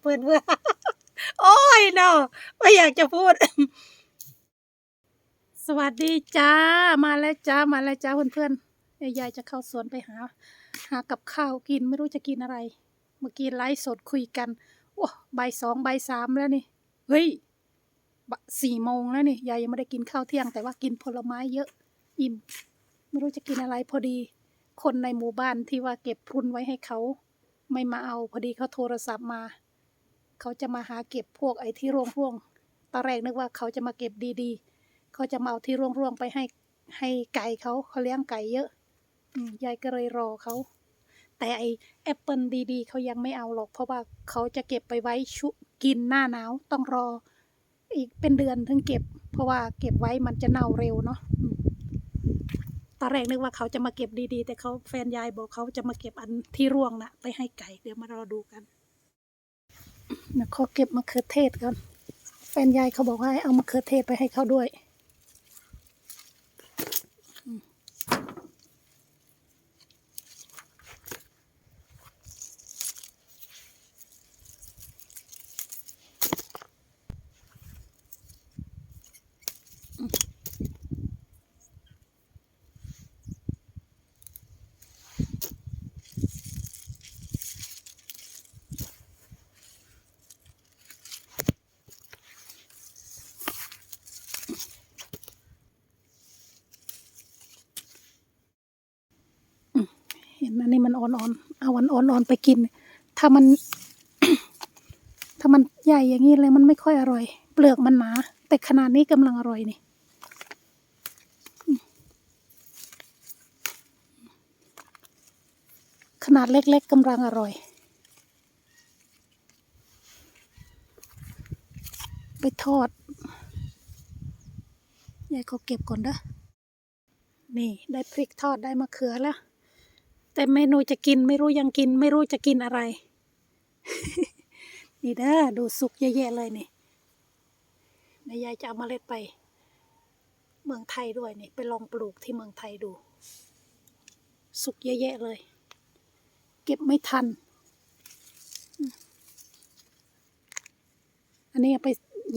เพื่อนเพื่อนโอ้ยเนาะไม่อยากจะพูด สวัสดีจ้า มาแล้วจ้า มาแล้วจ้าเพื่อนเพื่อนยายจะเข้าสวนไปหา หากับข้าวกินไม่รู้จะกินอะไร เมื่อกี้ไลฟ์สดคุยกันโอ้ใบสองใบสามแล้วนี่เฮ้ยสี่โมงแล้วนี่ยายยังไม่ได้กินข้าวเที่ยง แต่ว่ากินผลไม้เยอะ อิ่ม ไม่รู้จะกินอะไรพอดี คนในหมู่บ้านที่ว่าเก็บพรุนไว้ให้เขา ไม่มาเอาพอดีเขาโทรศัพท์มา เขาจะมาหาเก็บพวกไอ้ที่ร่วงๆตอนแรกนึกว่าเขาจะมาเก็บดีๆ เขาจะมาเอาที่ร่วงๆไปให้ให้ไก่เขาเขาเลี้ยงไก่เยอะยายก็เลยรอเขา แต่ไอแอปเปิลดีๆเขายังไม่เอาหรอก เพราะว่าเขาจะเก็บไปไว้ชุกินหน้าหนาวต้องรออีกเป็นเดือนถึงเก็บ เพราะว่าเก็บไว้มันจะเน่าเร็วเนาะ อนแรกนึกว่าเขาจะมาเก็บดีๆ แต่เขาแฟนยายบอกเขาจะมาเก็บอันที่ร่วงนะไปให้ไก่เดี๋ยวมารอดูกันเดี๋ยวขอเก็บมะเขือเทศก่อนแฟนยายเขาบอกว่าให้เอามะเขือเทศไปให้เขาด้วย เห็นอันนี้มันอ่อนๆเอาวันอ่อนๆไปกิน ถ้ามัน ถ้ามันใหญ่อย่างนี้เลยมันไม่ค่อยอร่อย เปลือกมันหนา แต่ขนาดนี้กำลังอร่อยนี่ขนาดเล็กๆกำลังอร่อย ไปทอดยายเขาเก็บก่อนเด้อนี่ ได้พริกทอดได้มะเขือแล้ว แต่เมนูจะกินไม่รู้ยังกิน ไม่รู้จะกินอะไร นี่เด้อดูสุกเยอะๆเลยนี่นายยายจะเอาเมล็ดไป เมืองไทยด้วยนี่ไปลองปลูกที่เมืองไทยดู สุกเยอะๆเลย เก็บไม่ทัน อันนี้ไป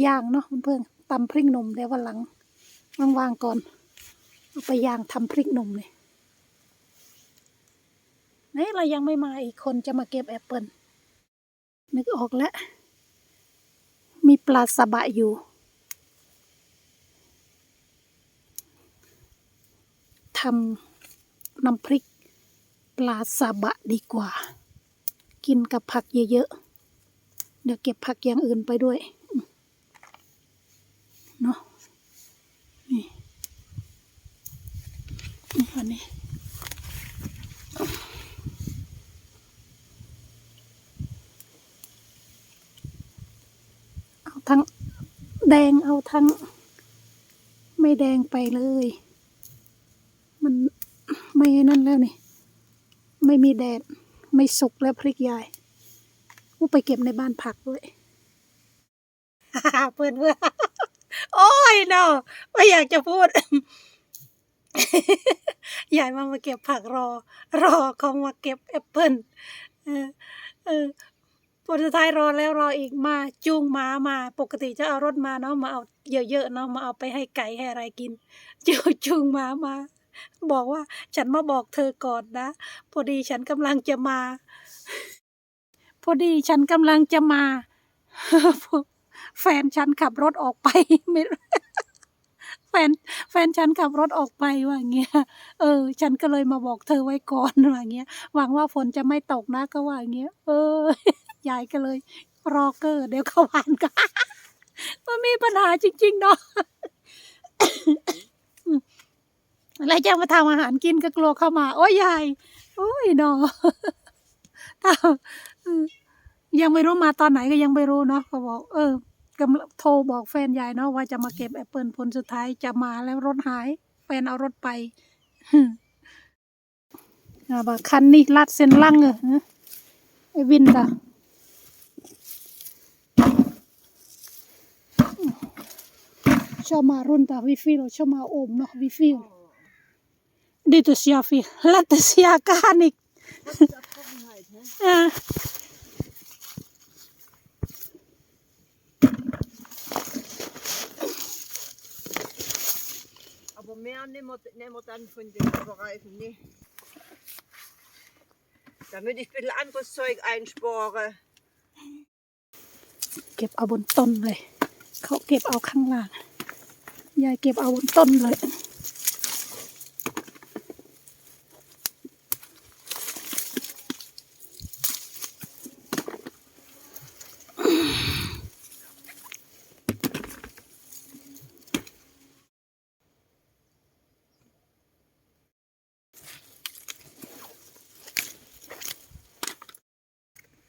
ย่างเนาะเพื่อนๆตำพริกหนุ่มเดี๋ยววันหลังว่างๆก่อนเอาไปย่างทำพริกหนุ่มเลย นี่เรายังไม่มาอีกคนจะมาเก็บแอปเปิลนึกออกแล้ว มีปลาสบะอยู่ ทำน้ำพริกปลาสบะดีกว่า กินกับผักเยอะๆ เดี๋ยวเก็บผักอย่างอื่นไปด้วย เนาะนี่ นี่อันนี้ เอา ทั้งแดงเอาทั้ง ไม่แดงไปเลย มันไม่นั่นแล้วนี่ ไม่มีแดด ไม่สุกแล้วพริกยายกูไปเก็บในบ้านผักด้วยเพื่อนเพื่อนโอ้ยเนาะไม่อยากจะพูดยายมามาเก็บผักรอ รอเขามาเก็บแอปเปิลเออเออ ผลสุดท้ายรอแล้วรออีกมาจูงม้ามา ปกติจะเอารถมาเนาะมาเอาเยอะๆเนาะมาเอาไปให้ไก่ให้อะไรกินจูจูงม้ามา บอกว่าฉันมาบอกเธอก่อนนะ พอดีฉันกำลังจะมา พอดีฉันกำลังจะมา แฟนฉันขับรถออกไปไม่รู้แฟนแฟนฉันขับรถออกไปว่าอย่างเงี้ย เออ ฉันก็เลยมาบอกเธอไว้ก่อนว่าอย่างเงี้ย หวังว่าฝนจะไม่ตกนะก็ว่าอย่างเงี้ย เออ ยายก็เลย รอเกอร์เดี๋ยวเขาหวานก็มันมีปัญหาจริง ๆ เนาะอะไรจะมาทำอาหารกินก็กลัวเข้ามา โอ้ยยาย โอ้ยเนาะยังไม่รู้มาตอนไหนก็ยังไม่รู้เนาะเขาบอก เออกำลังโทรบอกแฟนยายเนาะว่าจะมาเก็บแอปเปิลผลสุดท้ายจะมาแล้วรถหาย แฟนเอารถไปอ่าบคันนี่ลัดเส้นลังเออไอ้วิน schau mal runter, wie viel, schau mal oben noch, wie viel. Oh. Das ist ja viel, letztes Jahr gar nicht. Eh. Das ist ja. Aber mehr nehmen wir, nehmen wir dann von den Überreifen, ne? Damit ich ein bisschen anderes Zeug einspore. Gebe aber einen Ton, ne? Gebe auch keinen Laden. ยายเก็บเอาบนต้นเลย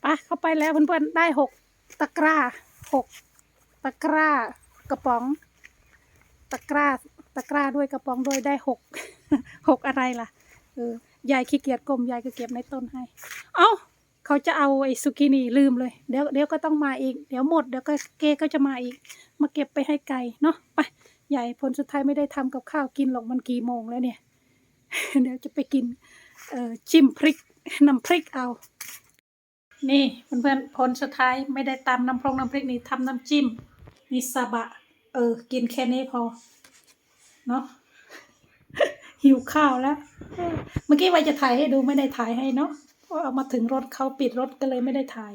ไปเข้าไปแล้วเพื่อนๆ ได้หกตะกร้าหกตะกร้ากระป๋อง ตะกร้าตะกร้าด้วยกระป๋องด้วยได้หกหกอะไรล่ะเออยายขี้เกียจกลมยายก็เก็บในต้นให้ เอ้าเขาจะเอาไอ้สุกินี่ลืมเลยเดี๋ยวเดี๋ยวก็ต้องมาอีกเดี๋ยวหมดเดี๋ยวก็เกก็จะมาอีก มาเก็บไปให้ไก่เนาะไปใหญ่ผลสุดท้ายไม่ได้ทำกับข้าวกินหรอกมันกี่โมงแล้วเนี่ย เดี๋ยวจะไปกินเอ่อจิ้มพริกน้ำพริกเอา นี่เพื่อนๆผลสุดท้ายไม่ได้ตำน้ำพรงน้ำพริกนี่ทำน้ำจิ้มนี่ซาบะ เออ กินแค่นี้พอ เนาะหิวข้าวแล้วเมื่อกี้ว่าจะถ่ายให้ดูไม่ได้ถ่ายให้เนาะเพราะเอามาถึงรถเขาปิดรถก็เลยไม่ได้ถ่าย